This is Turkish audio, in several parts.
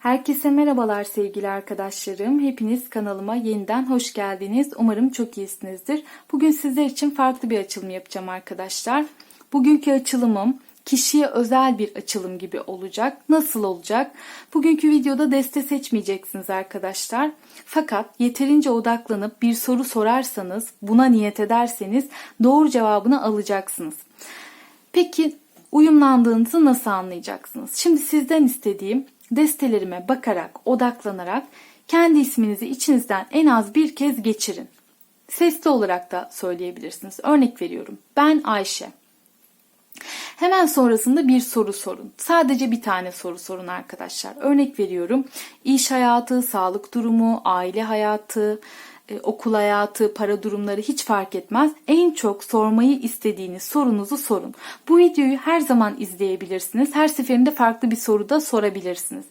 Herkese merhabalar sevgili arkadaşlarım. Hepiniz kanalıma yeniden hoş geldiniz. Umarım çok iyisinizdir. Bugün sizler için farklı bir açılım yapacağım arkadaşlar. Bugünkü açılımım kişiye özel bir açılım gibi olacak. Nasıl olacak? Bugünkü videoda deste seçmeyeceksiniz arkadaşlar. Fakat yeterince odaklanıp bir soru sorarsanız, buna niyet ederseniz doğru cevabını alacaksınız. Peki uyumlandığınızı nasıl anlayacaksınız? Şimdi sizden istediğim destelerime bakarak, odaklanarak kendi isminizi içinizden en az bir kez geçirin. Sesli olarak da söyleyebilirsiniz. Örnek veriyorum. Ben Ayşe. Hemen sonrasında bir soru sorun. Sadece bir tane soru sorun arkadaşlar. Örnek veriyorum. İş hayatı, sağlık durumu, aile hayatı, okul hayatı, para durumları hiç fark etmez. En çok sormayı istediğiniz sorunuzu sorun. Bu videoyu her zaman izleyebilirsiniz. Her seferinde farklı bir soru da sorabilirsiniz.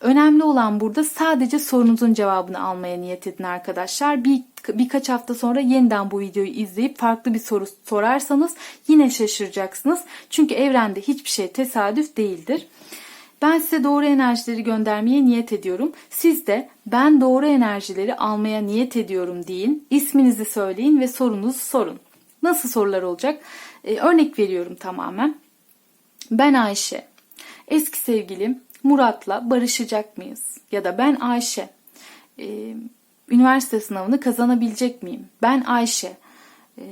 Önemli olan burada sadece sorunuzun cevabını almaya niyet edin arkadaşlar. Bir, birkaç hafta sonra yeniden bu videoyu izleyip farklı bir soru sorarsanız yine şaşıracaksınız. Çünkü evrende hiçbir şey tesadüf değildir. Ben size doğru enerjileri göndermeye niyet ediyorum. Siz de ben doğru enerjileri almaya niyet ediyorum deyin. İsminizi söyleyin ve sorunuzu sorun. Nasıl sorular olacak? Ee, örnek veriyorum tamamen. Ben Ayşe. Eski sevgilim Murat'la barışacak mıyız? Ya da ben Ayşe. Ee, üniversite sınavını kazanabilecek miyim? Ben Ayşe. Ee,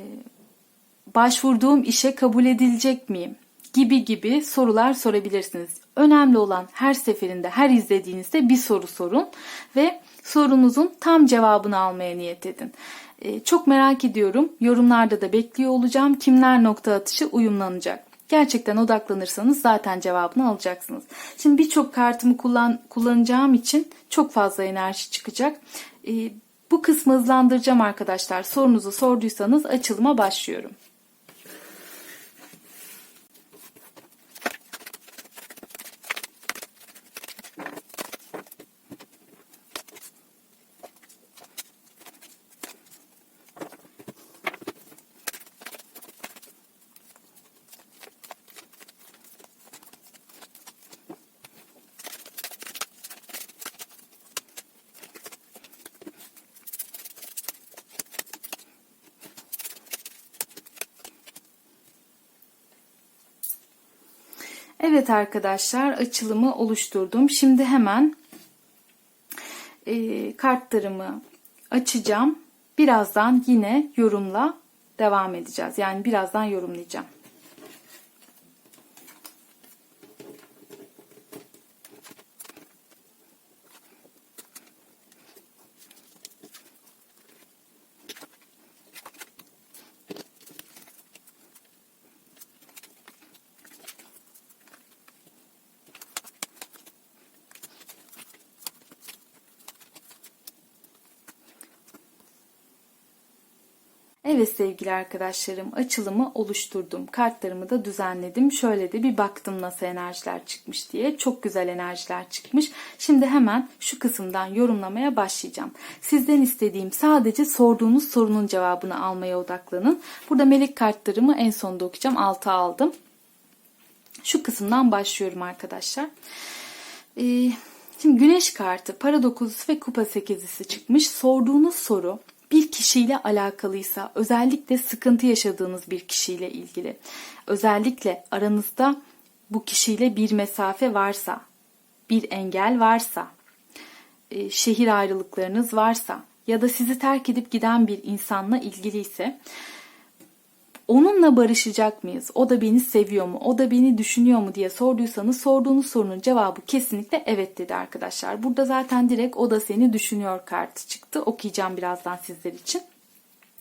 başvurduğum işe kabul edilecek miyim? Gibi gibi sorular sorabilirsiniz. Önemli olan her seferinde, her izlediğinizde bir soru sorun ve sorunuzun tam cevabını almaya niyet edin. Ee, çok merak ediyorum. Yorumlarda da bekliyor olacağım. Kimler nokta atışı uyumlanacak? Gerçekten odaklanırsanız zaten cevabını alacaksınız. Şimdi birçok kartımı kullan, kullanacağım için çok fazla enerji çıkacak. Ee, bu kısmı hızlandıracağım arkadaşlar. Sorunuzu sorduysanız açılıma başlıyorum. Evet arkadaşlar açılımı oluşturdum. Şimdi hemen e, kartlarımı açacağım. Birazdan yine yorumla devam edeceğiz. Yani birazdan yorumlayacağım. Evet sevgili arkadaşlarım açılımı oluşturdum. Kartlarımı da düzenledim. Şöyle de bir baktım nasıl enerjiler çıkmış diye. Çok güzel enerjiler çıkmış. Şimdi hemen şu kısımdan yorumlamaya başlayacağım. Sizden istediğim sadece sorduğunuz sorunun cevabını almaya odaklanın. Burada melek kartlarımı en sonda okuyacağım. 6 aldım. Şu kısımdan başlıyorum arkadaşlar. Ee, şimdi güneş kartı, para dokuzusu ve kupa sekizisi çıkmış. Sorduğunuz soru bir kişiyle alakalıysa, özellikle sıkıntı yaşadığınız bir kişiyle ilgili, özellikle aranızda bu kişiyle bir mesafe varsa, bir engel varsa, e, şehir ayrılıklarınız varsa ya da sizi terk edip giden bir insanla ilgili ise onunla barışacak mıyız? O da beni seviyor mu? O da beni düşünüyor mu diye sorduysanız sorduğunuz sorunun cevabı kesinlikle evet dedi arkadaşlar. Burada zaten direkt o da seni düşünüyor kartı çıktı. Okuyacağım birazdan sizler için.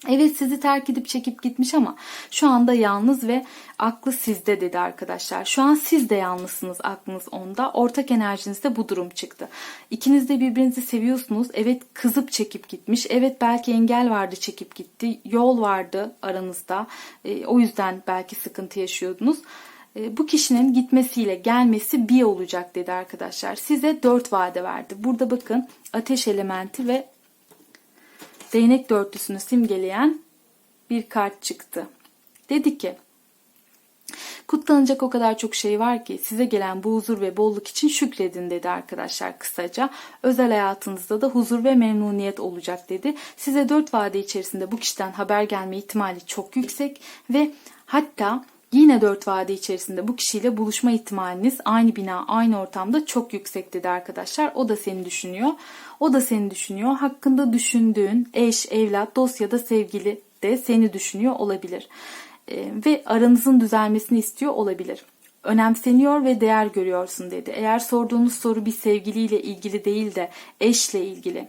Evet sizi terk edip çekip gitmiş ama şu anda yalnız ve aklı sizde dedi arkadaşlar. Şu an siz de yalnızsınız aklınız onda. Ortak enerjinizde bu durum çıktı. İkiniz de birbirinizi seviyorsunuz. Evet kızıp çekip gitmiş. Evet belki engel vardı çekip gitti. Yol vardı aranızda. E, o yüzden belki sıkıntı yaşıyordunuz. E, bu kişinin gitmesiyle gelmesi bir olacak dedi arkadaşlar. Size dört vade verdi. Burada bakın ateş elementi ve değnek dörtlüsünü simgeleyen bir kart çıktı. Dedi ki Kutlanacak o kadar çok şey var ki size gelen bu huzur ve bolluk için şükredin dedi arkadaşlar kısaca. Özel hayatınızda da huzur ve memnuniyet olacak dedi. Size dört vade içerisinde bu kişiden haber gelme ihtimali çok yüksek ve hatta Yine dört vade içerisinde bu kişiyle buluşma ihtimaliniz aynı bina, aynı ortamda çok yüksek dedi arkadaşlar. O da seni düşünüyor. O da seni düşünüyor. Hakkında düşündüğün eş, evlat, dost ya da sevgili de seni düşünüyor olabilir. Ee, ve aranızın düzelmesini istiyor olabilir. Önemseniyor ve değer görüyorsun dedi. Eğer sorduğunuz soru bir sevgiliyle ilgili değil de eşle ilgili,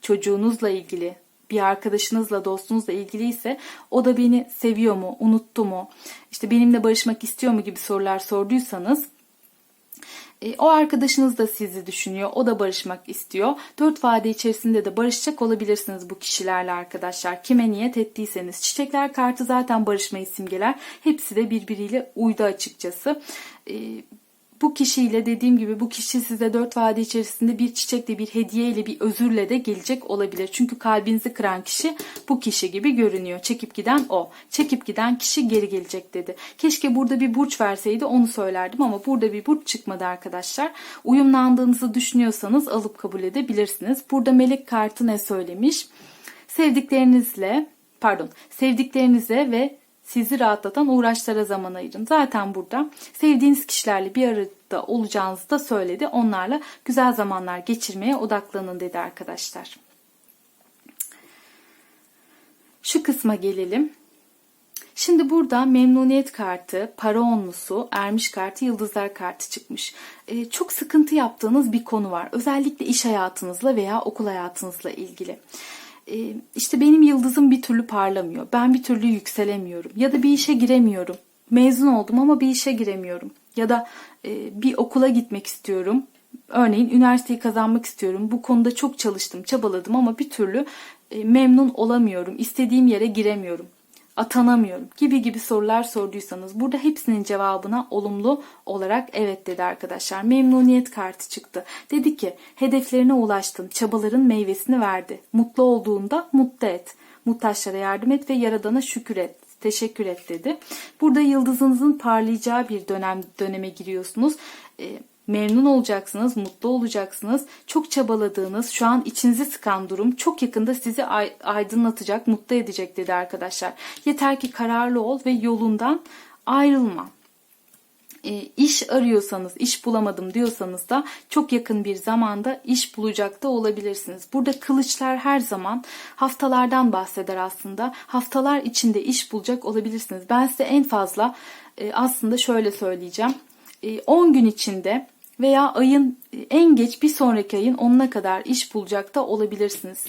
çocuğunuzla ilgili, bir arkadaşınızla, dostunuzla ilgiliyse o da beni seviyor mu, unuttu mu, işte benimle barışmak istiyor mu gibi sorular sorduysanız e, o arkadaşınız da sizi düşünüyor. O da barışmak istiyor. Dört vade içerisinde de barışacak olabilirsiniz bu kişilerle arkadaşlar. Kime niyet ettiyseniz. Çiçekler kartı zaten barışmayı simgeler. Hepsi de birbiriyle uydu açıkçası. Bu kişiyle dediğim gibi bu kişi size dört vade içerisinde bir çiçekle bir hediyeyle bir özürle de gelecek olabilir. Çünkü kalbinizi kıran kişi bu kişi gibi görünüyor. Çekip giden o. Çekip giden kişi geri gelecek dedi. Keşke burada bir burç verseydi onu söylerdim ama burada bir burç çıkmadı arkadaşlar. Uyumlandığınızı düşünüyorsanız alıp kabul edebilirsiniz. Burada melek kartı ne söylemiş? Sevdiklerinizle pardon sevdiklerinize ve sizi rahatlatan uğraşlara zaman ayırın. Zaten burada sevdiğiniz kişilerle bir arada olacağınızı da söyledi. Onlarla güzel zamanlar geçirmeye odaklanın dedi arkadaşlar. Şu kısma gelelim. Şimdi burada memnuniyet kartı, para onlusu, ermiş kartı, yıldızlar kartı çıkmış. Ee, çok sıkıntı yaptığınız bir konu var. Özellikle iş hayatınızla veya okul hayatınızla ilgili. Ee, işte benim yıldızım bir türlü parlamıyor. Ben bir türlü yükselemiyorum. Ya da bir işe giremiyorum. Mezun oldum ama bir işe giremiyorum. Ya da e, bir okula gitmek istiyorum. Örneğin üniversiteyi kazanmak istiyorum. Bu konuda çok çalıştım, çabaladım ama bir türlü e, memnun olamıyorum. İstediğim yere giremiyorum atanamıyorum gibi gibi sorular sorduysanız burada hepsinin cevabına olumlu olarak evet dedi arkadaşlar. Memnuniyet kartı çıktı. Dedi ki hedeflerine ulaştın, çabaların meyvesini verdi. Mutlu olduğunda mutlu et. Muhtaçlara yardım et ve yaradana şükür et teşekkür et dedi. Burada yıldızınızın parlayacağı bir dönem döneme giriyorsunuz. E, memnun olacaksınız, mutlu olacaksınız. Çok çabaladığınız, şu an içinizi sıkan durum çok yakında sizi aydınlatacak, mutlu edecek dedi arkadaşlar. Yeter ki kararlı ol ve yolundan ayrılma. E, iş arıyorsanız, iş bulamadım diyorsanız da çok yakın bir zamanda iş bulacak da olabilirsiniz. Burada kılıçlar her zaman haftalardan bahseder aslında. Haftalar içinde iş bulacak olabilirsiniz. Ben size en fazla e, aslında şöyle söyleyeceğim. 10 e, gün içinde veya ayın en geç bir sonraki ayın 10'una kadar iş bulacak da olabilirsiniz.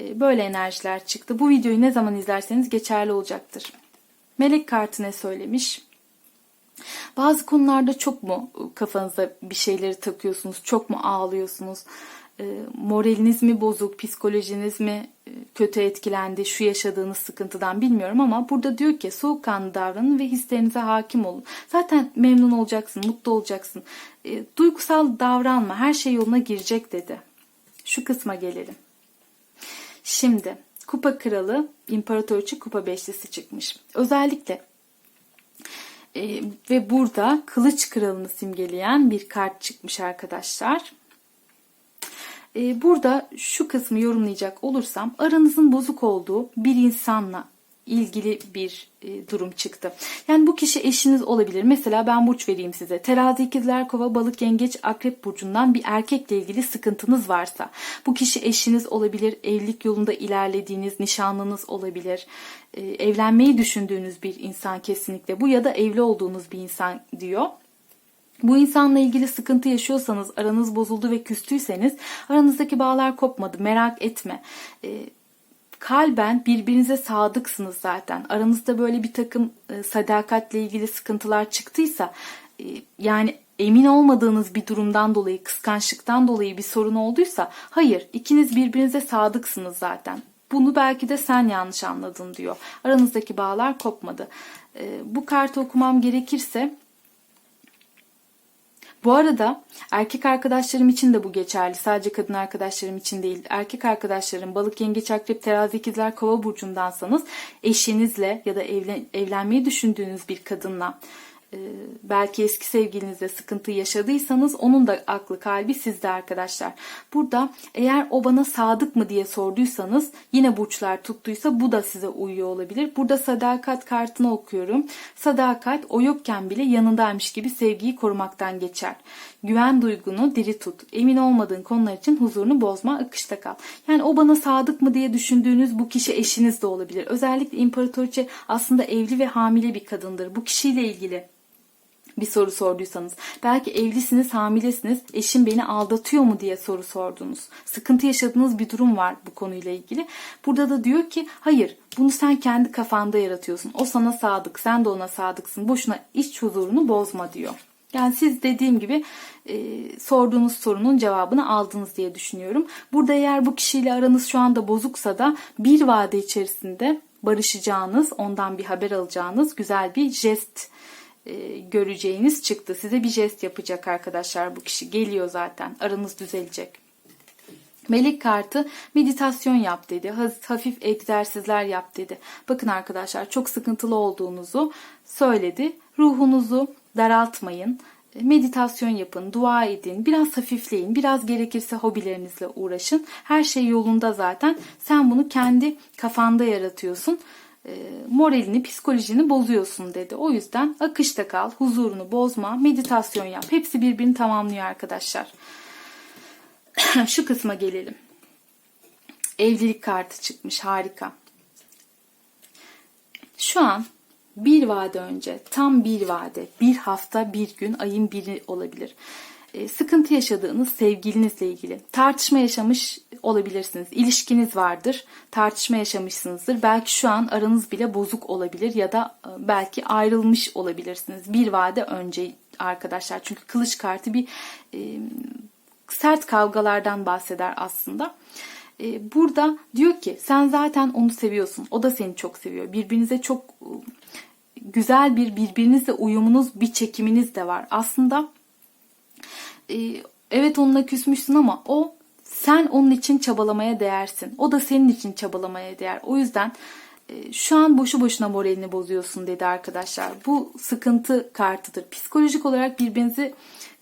E, böyle enerjiler çıktı. Bu videoyu ne zaman izlerseniz geçerli olacaktır. Melek kartı ne söylemiş? Bazı konularda çok mu kafanıza bir şeyleri takıyorsunuz? Çok mu ağlıyorsunuz? E, moraliniz mi bozuk? Psikolojiniz mi kötü etkilendi şu yaşadığınız sıkıntıdan bilmiyorum ama burada diyor ki soğukkanlı davranın ve hislerinize hakim olun. Zaten memnun olacaksın, mutlu olacaksın. E, duygusal davranma, her şey yoluna girecek dedi. Şu kısma gelelim. Şimdi kupa kralı, imparatoriçe kupa beşlisi çıkmış. Özellikle e, ve burada kılıç kralını simgeleyen bir kart çıkmış arkadaşlar. Ee, burada şu kısmı yorumlayacak olursam aranızın bozuk olduğu bir insanla ilgili bir e, durum çıktı. Yani bu kişi eşiniz olabilir. Mesela ben burç vereyim size. Terazi, ikizler, kova, balık, yengeç, akrep burcundan bir erkekle ilgili sıkıntınız varsa bu kişi eşiniz olabilir. Evlilik yolunda ilerlediğiniz nişanlınız olabilir. E, evlenmeyi düşündüğünüz bir insan kesinlikle bu ya da evli olduğunuz bir insan diyor. Bu insanla ilgili sıkıntı yaşıyorsanız, aranız bozuldu ve küstüyseniz aranızdaki bağlar kopmadı. Merak etme. E, kalben birbirinize sadıksınız zaten. Aranızda böyle bir takım e, sadakatle ilgili sıkıntılar çıktıysa e, yani emin olmadığınız bir durumdan dolayı, kıskançlıktan dolayı bir sorun olduysa hayır ikiniz birbirinize sadıksınız zaten. Bunu belki de sen yanlış anladın diyor. Aranızdaki bağlar kopmadı. E, bu kartı okumam gerekirse Bu arada erkek arkadaşlarım için de bu geçerli. Sadece kadın arkadaşlarım için değil. Erkek arkadaşlarım balık, yengeç, akrep, terazi, ikizler, kova burcundansanız eşinizle ya da evlen, evlenmeyi düşündüğünüz bir kadınla belki eski sevgilinizle sıkıntı yaşadıysanız onun da aklı kalbi sizde arkadaşlar. Burada eğer o bana sadık mı diye sorduysanız yine burçlar tuttuysa bu da size uyuyor olabilir. Burada sadakat kartını okuyorum. Sadakat o yokken bile yanındaymış gibi sevgiyi korumaktan geçer. Güven duygunu diri tut. Emin olmadığın konular için huzurunu bozma, akışta kal. Yani o bana sadık mı diye düşündüğünüz bu kişi eşiniz de olabilir. Özellikle imparatoriçe aslında evli ve hamile bir kadındır. Bu kişiyle ilgili bir soru sorduysanız, belki evlisiniz, hamilesiniz, eşim beni aldatıyor mu diye soru sordunuz. Sıkıntı yaşadığınız bir durum var bu konuyla ilgili. Burada da diyor ki hayır bunu sen kendi kafanda yaratıyorsun. O sana sadık, sen de ona sadıksın. Boşuna iç huzurunu bozma diyor. Yani siz dediğim gibi e, sorduğunuz sorunun cevabını aldınız diye düşünüyorum. Burada eğer bu kişiyle aranız şu anda bozuksa da bir vade içerisinde barışacağınız, ondan bir haber alacağınız güzel bir jest e, göreceğiniz çıktı. Size bir jest yapacak arkadaşlar bu kişi. Geliyor zaten. Aranız düzelecek. Melek kartı meditasyon yap dedi. Hafif egzersizler yap dedi. Bakın arkadaşlar çok sıkıntılı olduğunuzu söyledi. Ruhunuzu daraltmayın. Meditasyon yapın, dua edin, biraz hafifleyin, biraz gerekirse hobilerinizle uğraşın. Her şey yolunda zaten. Sen bunu kendi kafanda yaratıyorsun e, moralini, psikolojini bozuyorsun dedi. O yüzden akışta kal, huzurunu bozma, meditasyon yap. Hepsi birbirini tamamlıyor arkadaşlar. Şu kısma gelelim. Evlilik kartı çıkmış harika. Şu an bir vade önce, tam bir vade, bir hafta, bir gün, ayın biri olabilir. E, sıkıntı yaşadığınız sevgilinizle ilgili tartışma yaşamış olabilirsiniz. İlişkiniz vardır, tartışma yaşamışsınızdır. Belki şu an aranız bile bozuk olabilir ya da e, belki ayrılmış olabilirsiniz. Bir vade önce arkadaşlar. Çünkü kılıç kartı bir e, sert kavgalardan bahseder aslında. E, burada diyor ki sen zaten onu seviyorsun. O da seni çok seviyor. Birbirinize çok e, güzel bir birbirinizle uyumunuz, bir çekiminiz de var. Aslında e, evet onunla küsmüşsün ama o sen onun için çabalamaya değersin. O da senin için çabalamaya değer. O yüzden e, şu an boşu boşuna moralini bozuyorsun dedi arkadaşlar. Bu sıkıntı kartıdır. Psikolojik olarak birbirinizi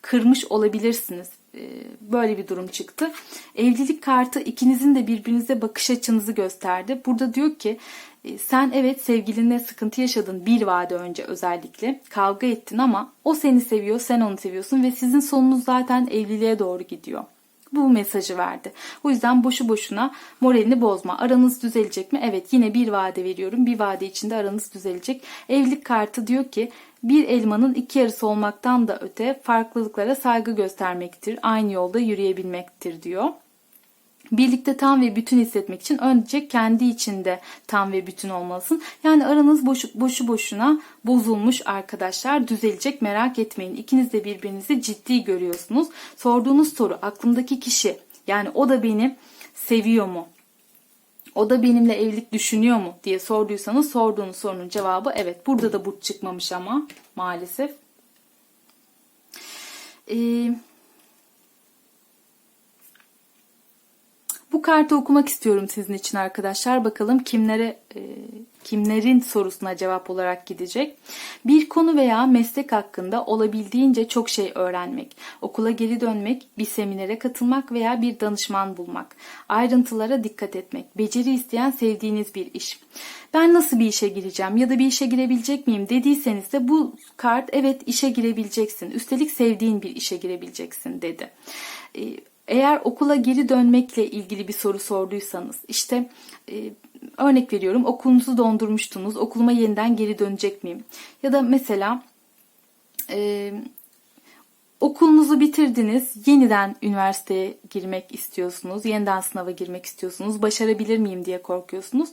kırmış olabilirsiniz. E, böyle bir durum çıktı. Evlilik kartı ikinizin de birbirinize bakış açınızı gösterdi. Burada diyor ki e, sen evet sevgilinle sıkıntı yaşadın bir vade önce özellikle. Kavga ettin ama o seni seviyor, sen onu seviyorsun ve sizin sonunuz zaten evliliğe doğru gidiyor. Bu mesajı verdi. O yüzden boşu boşuna moralini bozma. Aranız düzelecek mi? Evet yine bir vade veriyorum. Bir vade içinde aranız düzelecek. Evlilik kartı diyor ki bir elmanın iki yarısı olmaktan da öte farklılıklara saygı göstermektir. Aynı yolda yürüyebilmektir diyor. Birlikte tam ve bütün hissetmek için önce kendi içinde tam ve bütün olmalısın. Yani aranız boşu, boşu boşuna bozulmuş arkadaşlar. Düzelecek merak etmeyin. İkiniz de birbirinizi ciddi görüyorsunuz. Sorduğunuz soru aklımdaki kişi yani o da beni seviyor mu? O da benimle evlilik düşünüyor mu diye sorduysanız sorduğunuz sorunun cevabı evet. Burada da burç çıkmamış ama maalesef. Eee Bu kartı okumak istiyorum sizin için arkadaşlar. Bakalım kimlere e, kimlerin sorusuna cevap olarak gidecek. Bir konu veya meslek hakkında olabildiğince çok şey öğrenmek, okula geri dönmek, bir seminere katılmak veya bir danışman bulmak, ayrıntılara dikkat etmek, beceri isteyen sevdiğiniz bir iş. Ben nasıl bir işe gireceğim ya da bir işe girebilecek miyim dediyseniz de bu kart evet işe girebileceksin. Üstelik sevdiğin bir işe girebileceksin dedi. E, eğer okula geri dönmekle ilgili bir soru sorduysanız işte e, örnek veriyorum okulunuzu dondurmuştunuz okuluma yeniden geri dönecek miyim? Ya da mesela e, okulunuzu bitirdiniz, yeniden üniversiteye girmek istiyorsunuz, yeniden sınava girmek istiyorsunuz, başarabilir miyim diye korkuyorsunuz.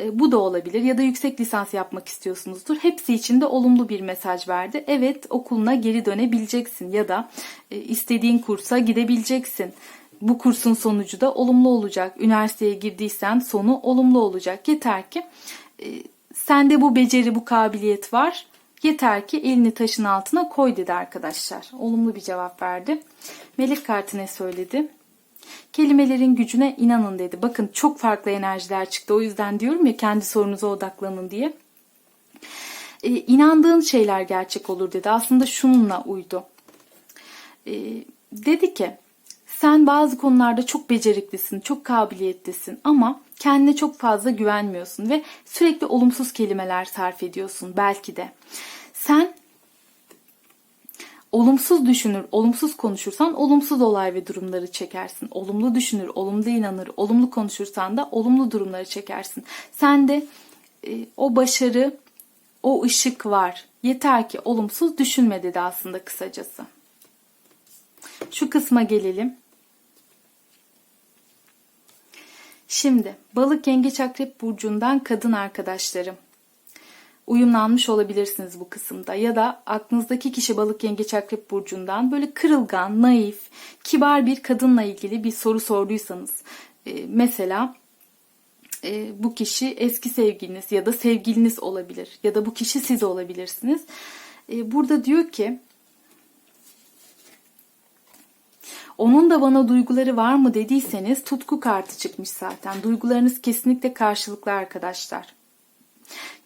E, bu da olabilir ya da yüksek lisans yapmak istiyorsunuzdur. Hepsi için de olumlu bir mesaj verdi. Evet okuluna geri dönebileceksin ya da e, istediğin kursa gidebileceksin. Bu kursun sonucu da olumlu olacak. Üniversiteye girdiysen sonu olumlu olacak. Yeter ki e, sende bu beceri, bu kabiliyet var Yeter ki elini taşın altına koy dedi arkadaşlar. Olumlu bir cevap verdi. Melek kartı ne söyledi? Kelimelerin gücüne inanın dedi. Bakın çok farklı enerjiler çıktı. O yüzden diyorum ya kendi sorunuza odaklanın diye. Ee, inandığın şeyler gerçek olur dedi. Aslında şununla uydu. Ee, dedi ki sen bazı konularda çok beceriklisin, çok kabiliyetlisin ama kendine çok fazla güvenmiyorsun ve sürekli olumsuz kelimeler sarf ediyorsun belki de. Sen olumsuz düşünür, olumsuz konuşursan olumsuz olay ve durumları çekersin. Olumlu düşünür, olumlu inanır, olumlu konuşursan da olumlu durumları çekersin. Sen de e, o başarı, o ışık var. Yeter ki olumsuz düşünme dedi aslında kısacası. Şu kısma gelelim. Şimdi balık yengeç akrep burcundan kadın arkadaşlarım. Uyumlanmış olabilirsiniz bu kısımda ya da aklınızdaki kişi balık yengeç akrep burcundan böyle kırılgan, naif, kibar bir kadınla ilgili bir soru sorduysanız e, mesela e, bu kişi eski sevgiliniz ya da sevgiliniz olabilir ya da bu kişi siz olabilirsiniz. E, burada diyor ki Onun da bana duyguları var mı dediyseniz tutku kartı çıkmış zaten. Duygularınız kesinlikle karşılıklı arkadaşlar.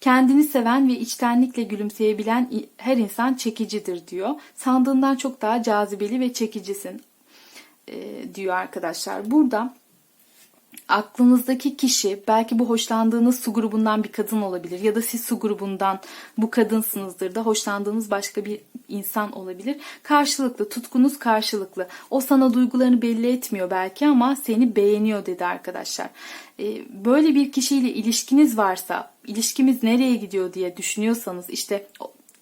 Kendini seven ve içtenlikle gülümseyebilen her insan çekicidir diyor. Sandığından çok daha cazibeli ve çekicisin e, diyor arkadaşlar. Burada aklınızdaki kişi belki bu hoşlandığınız su grubundan bir kadın olabilir ya da siz su grubundan bu kadınsınızdır da hoşlandığınız başka bir insan olabilir. Karşılıklı, tutkunuz karşılıklı. O sana duygularını belli etmiyor belki ama seni beğeniyor dedi arkadaşlar. Ee, böyle bir kişiyle ilişkiniz varsa, ilişkimiz nereye gidiyor diye düşünüyorsanız işte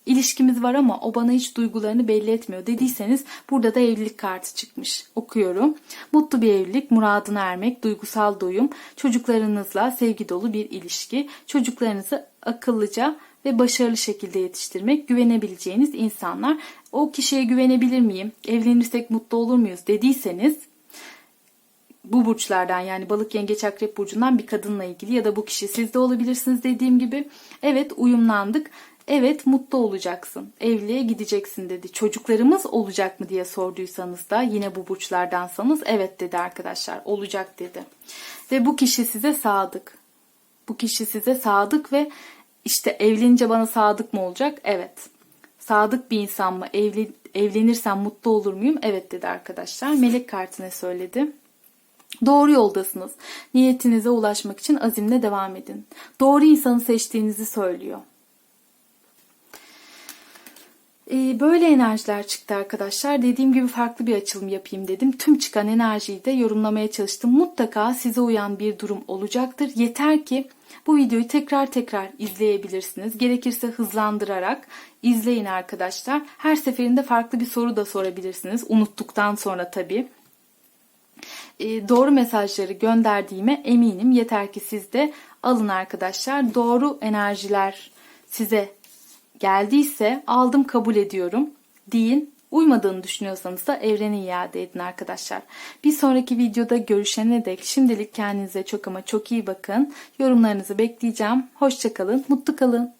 İlişkimiz var ama o bana hiç duygularını belli etmiyor dediyseniz burada da evlilik kartı çıkmış. Okuyorum. Mutlu bir evlilik, muradına ermek, duygusal doyum, çocuklarınızla sevgi dolu bir ilişki, çocuklarınızı akıllıca ve başarılı şekilde yetiştirmek, güvenebileceğiniz insanlar. O kişiye güvenebilir miyim? Evlenirsek mutlu olur muyuz dediyseniz bu burçlardan yani balık yengeç akrep burcundan bir kadınla ilgili ya da bu kişi siz de olabilirsiniz dediğim gibi. Evet uyumlandık. Evet mutlu olacaksın. Evliliğe gideceksin dedi. Çocuklarımız olacak mı diye sorduysanız da yine bu burçlardansanız evet dedi arkadaşlar. Olacak dedi. Ve bu kişi size sadık. Bu kişi size sadık ve işte evlenince bana sadık mı olacak? Evet. Sadık bir insan mı? Evli, evlenirsem mutlu olur muyum? Evet dedi arkadaşlar. Melek kartına söyledi. Doğru yoldasınız. Niyetinize ulaşmak için azimle devam edin. Doğru insanı seçtiğinizi söylüyor. Ee, böyle enerjiler çıktı arkadaşlar. Dediğim gibi farklı bir açılım yapayım dedim. Tüm çıkan enerjiyi de yorumlamaya çalıştım. Mutlaka size uyan bir durum olacaktır. Yeter ki bu videoyu tekrar tekrar izleyebilirsiniz. Gerekirse hızlandırarak izleyin arkadaşlar. Her seferinde farklı bir soru da sorabilirsiniz. Unuttuktan sonra tabii. Ee, doğru mesajları gönderdiğime eminim. Yeter ki siz de alın arkadaşlar. Doğru enerjiler size geldiyse aldım kabul ediyorum deyin. Uymadığını düşünüyorsanız da evrene iade edin arkadaşlar. Bir sonraki videoda görüşene dek şimdilik kendinize çok ama çok iyi bakın. Yorumlarınızı bekleyeceğim. Hoşçakalın, mutlu kalın.